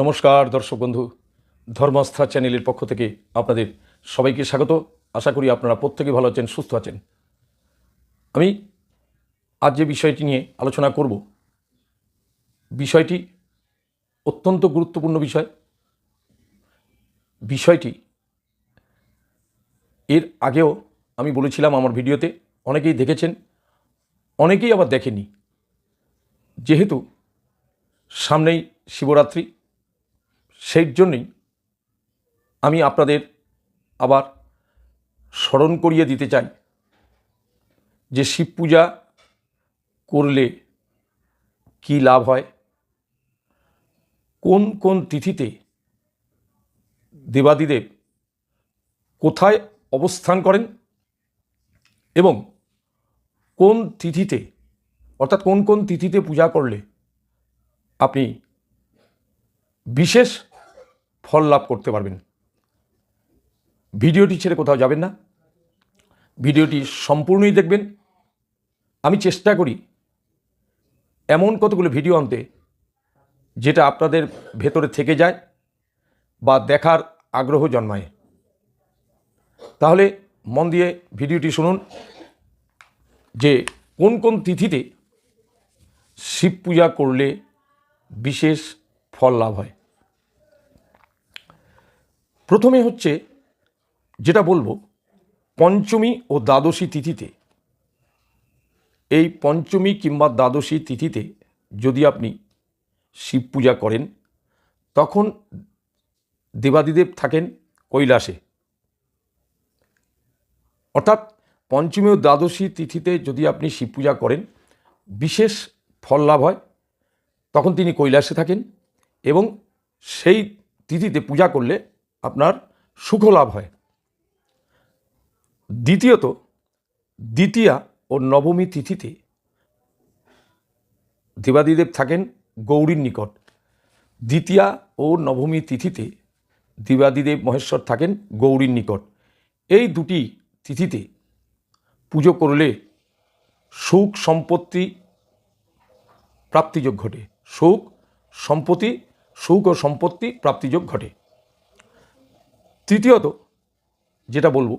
নমস্কার, দর্শক বন্ধু। ধর্মস্থা চ্যানেলের পক্ষ থেকে আপনাদের সবাইকে স্বাগত। আশা করি আপনারা প্রত্যেকে ভালো আছেন, সুস্থ আছেন। আমি আজ যে বিষয়টি নিয়ে আলোচনা করব, বিষয়টি অত্যন্ত গুরুত্বপূর্ণ বিষয়। বিষয়টি এর আগেও আমি বলেছিলাম আমার ভিডিওতে, অনেকেই দেখেছেন, অনেকেই আবার দেখেনি যেহেতু সামনেই শিবরাত্রি সেই জন্যই আমি আপনাদের আবার স্মরণ করিয়ে দিতে চাই যে শিব পূজা করলে কী লাভ হয়? কোন কোন তিথিতে দেবাদিদেব কোথায় অবস্থান করেন এবং কোন তিথিতে, অর্থাৎ কোন কোন তিথিতে পূজা করলে আপনি বিশেষ ফল লাভ করতে পারবেন। ভিডিওটি ছেড়ে কোথাও যাবেন না। ভিডিওটি সম্পূর্ণই দেখবেন। আমি চেষ্টা করি এমন কতগুলো ভিডিও আনতে যেটা আপনাদের ভেতরে থেকে যায় বা দেখার আগ্রহ জন্মায়। তাহলে মন দিয়ে ভিডিওটি শুনুন যে কোন কোন তিথিতে শিব পূজা করলে বিশেষ ফল লাভ হয়। প্রথমে হচ্ছে যেটা বলব, পঞ্চমী ও দ্বাদশী তিথিতে। এই পঞ্চমী কিংবা দ্বাদশী তিথিতে যদি আপনি শিব পূজা করেন, তখন দেবাদিদেব থাকেন কৈলাসে। অর্থাৎ পঞ্চমী ও দ্বাদশী তিথিতে যদি আপনি শিব পূজা করেন, বিশেষ ফল লাভ হয়, তখন তিনি কৈলাসে থাকেন এবং সেই তিথিতে পূজা করলে আপনার সুখ লাভ হয়। দ্বিতীয়ত, দ্বিতীয়া ও নবমী তিথিতে দেবাদিদেব থাকেন গৌরীর নিকট। দ্বিতীয়া ও নবমী তিথিতে দেবাদিদেব মহেশ্বর থাকেন গৌরীর নিকট। এই দুটি তিথিতে পুজো করলে সুখ, সম্পত্তি প্রাপ্তিযোগ ঘটে। সুখ, সম্পত্তি, সুখ ও সম্পত্তি প্রাপ্তিযোগ ঘটে। তৃতীয়ত, যেটা বলব,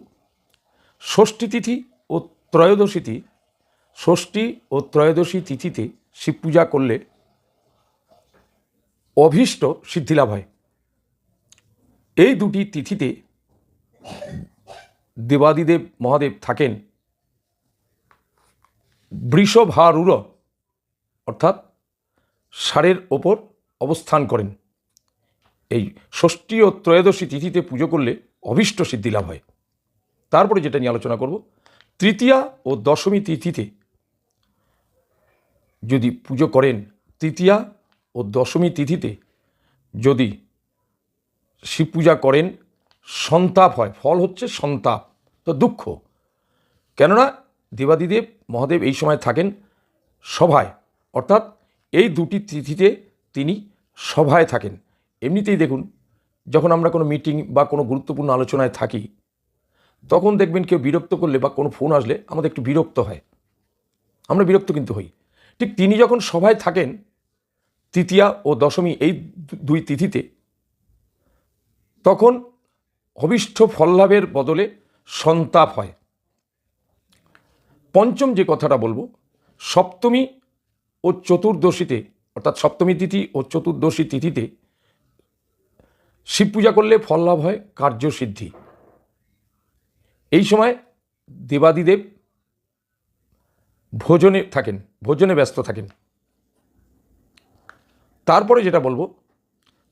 ষষ্ঠী তিথি ও ত্রয়োদশী তিথি, ষষ্ঠী ও ত্রয়োদশী তিথিতে শিব পূজা করলে অভীষ্ট সিদ্ধিলাভ হয়। এই দুটি তিথিতে দেবাদিদেব মহাদেব থাকেন বৃষভারুর অর্থাৎ ষাঁড়ের ওপর অবস্থান করেন। এই ষষ্ঠী ও ত্রয়োদশী তিথিতে পুজো করলে অভীষ্ট সিদ্ধি লাভ হয়। তারপরে যেটা নিয়ে আলোচনা করব, তৃতীয়া ও দশমী তিথিতে যদি পুজো করেন, তৃতীয়া ও দশমী তিথিতে যদি শিব পূজা করেন, সন্তাপ হয়, ফল হচ্ছে সন্তাপ, তো দুঃখ। কেননা দেবাদিদেব, মহাদেব এই সময় থাকেন সভায়, অর্থাৎ এই দুটি তিথিতে তিনি সভায় থাকেন। এমনিতেই দেখুন, যখন আমরা কোনো মিটিং বা কোনো গুরুত্বপূর্ণ আলোচনায় থাকি, তখন দেখবেন কেউ বিরক্ত করলে বা কোনো ফোন আসলে আমাদের একটু বিরক্ত হয়। আমরা বিরক্ত কিন্তু হই। ঠিক তিনি যখন সভায় থাকেন, তৃতীয়া ও দশমী এই দুই তিথিতে, তখন অভিষ্ট ফললাভের বদলে সন্তাপ হয়। পঞ্চম যে কথাটা বলব, সপ্তমী ও চতুর্দশীতে, অর্থাৎ সপ্তমী তিথি ও চতুর্দশী তিথিতে শিব পূজা করলে ফল লাভ হয় কার্যসিদ্ধি এই সময় দেবাদিদেব ভোজনে থাকেন, ভোজনে ব্যস্ত থাকেন। তারপরে যেটা বলব,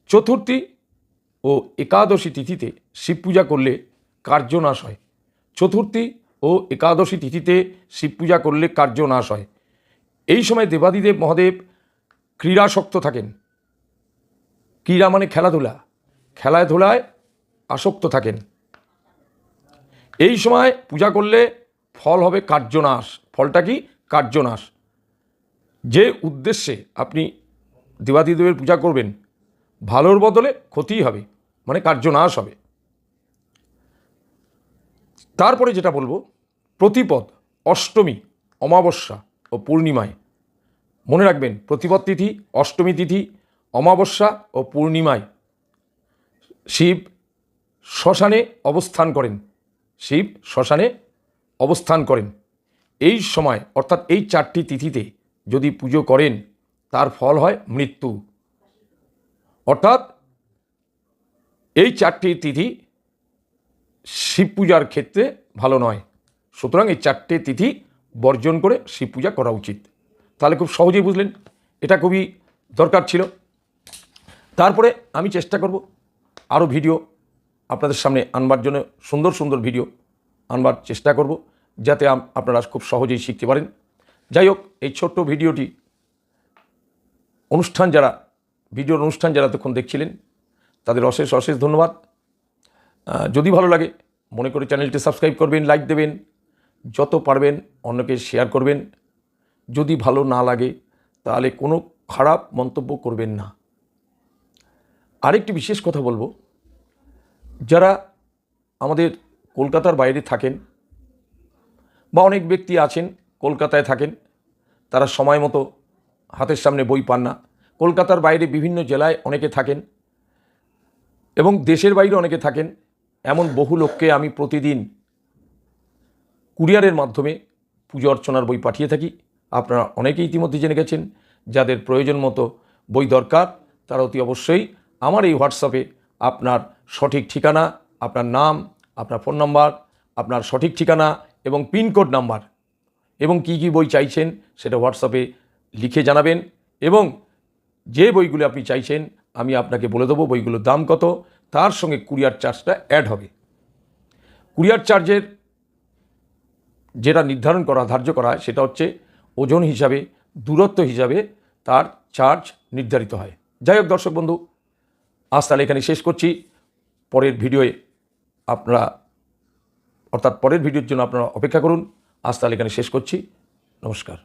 চতুর্থী ও একাদশী তিথিতে শিব পূজা করলে কার্যনাশ হয়। চতুর্থী ও একাদশী তিথিতে শিব পূজা করলে কার্যনাশ হয়। এই সময় দেবাদিদেব মহাদেব ক্রীড়াসক্ত থাকেন। ক্রীড়া মানে খেলাধুলা। খেলায় ধুলায় আসক্ত থাকেন। এই সময় পূজা করলে ফল হবে কার্যনাশ। ফলটা কি? কার্যনাশ। যে উদ্দেশ্যে আপনি দেবাদিদেবের পূজা করবেন, ভালোর বদলে ক্ষতিই হবে মানে কার্যনাশ হবে। তারপরে যেটা বলব, প্রতিপদ, অষ্টমী, অমাবস্যা ও পূর্ণিমায়। মনে রাখবেন, প্রতিপদ তিথি, অষ্টমী তিথি, অমাবস্যা ও পূর্ণিমায় শিব শ্মশানে অবস্থান করেন। শিব শ্মশানে অবস্থান করেন। এই সময়, অর্থাৎ এই চারটি তিথিতে যদি পুজো করেন, তার ফল হয় মৃত্যু। অর্থাৎ এই চারটি তিথি শিব পূজার ক্ষেত্রে ভালো নয়। সুতরাং এই চারটে তিথি বর্জন করে শিব পূজা করা উচিত। তাহলে খুব সহজেই বুঝলেন, এটা খুবই দরকার ছিল। তারপরে আমি চেষ্টা করব আরও ভিডিও আপনাদের সামনে আনবার জন্য সুন্দর সুন্দর ভিডিও আনবার চেষ্টা করব, যাতে আপনারা খুব সহজেই শিখতে পারেন। যাই হোক, এই ছোট্ট ভিডিওটি অনুষ্ঠান যারা, ভিডিওর অনুষ্ঠান যারা তখন দেখছিলেন, তাদের অশেষ অশেষ ধন্যবাদ। যদি ভালো লাগে, মনে করে চ্যানেলটি সাবস্ক্রাইব করবেন, লাইক দেবেন, যত পারবেন অন্যকে শেয়ার করবেন। যদি ভালো না লাগে, তাহলে কোনো খারাপ মন্তব্য করবেন না। আরেকটি বিশেষ কথা বলব। যারা আমাদের কলকাতার বাইরে থাকেন বা অনেক ব্যক্তি আছেন, কলকাতায় থাকেন, তারা সময় মতো হাতের সামনে বই পান না। কলকাতার বাইরে বিভিন্ন জেলায় অনেকে থাকেন এবং দেশের বাইরে অনেকে থাকেন। এমন বহু লোককে আমি প্রতিদিন কুরিয়ারের মাধ্যমে পুজো অর্চনার বই পাঠিয়ে থাকি। আপনারা অনেকেই ইতিমধ্যে জেনে গেছেন, যাদের প্রয়োজন মতো বই দরকার, তারা অতি অবশ্যই আমার এই হোয়াটসঅ্যাপে আপনার সঠিক ঠিকানা, আপনার নাম, আপনার ফোন নাম্বার, আপনার সঠিক ঠিকানা এবং পিনকোড নাম্বার এবং কি কি বই চাইছেন সেটা হোয়াটসঅ্যাপে লিখে জানাবেন এবং যে বইগুলো আপনি চাইছেন আমি আপনাকে বলে দেবো বইগুলোর দাম কত, তার সঙ্গে কুরিয়ার চার্জটা অ্যাড হবে। কুরিয়ার চার্জের যেটা নির্ধারণ করা, ধার্য করা হয় সেটা হচ্ছে ওজন হিসাবে, দূরত্ব হিসাবে তার চার্জ নির্ধারিত হয়। যাই হোক দর্শক বন্ধু আজ তাহলে এখানে শেষ করছি। পরের ভিডিওয়ে আপনারা, অর্থাৎ পরের ভিডিওর জন্য আপনারা অপেক্ষা করুন। আজ তাহলে এখানে শেষ করছি। নমস্কার।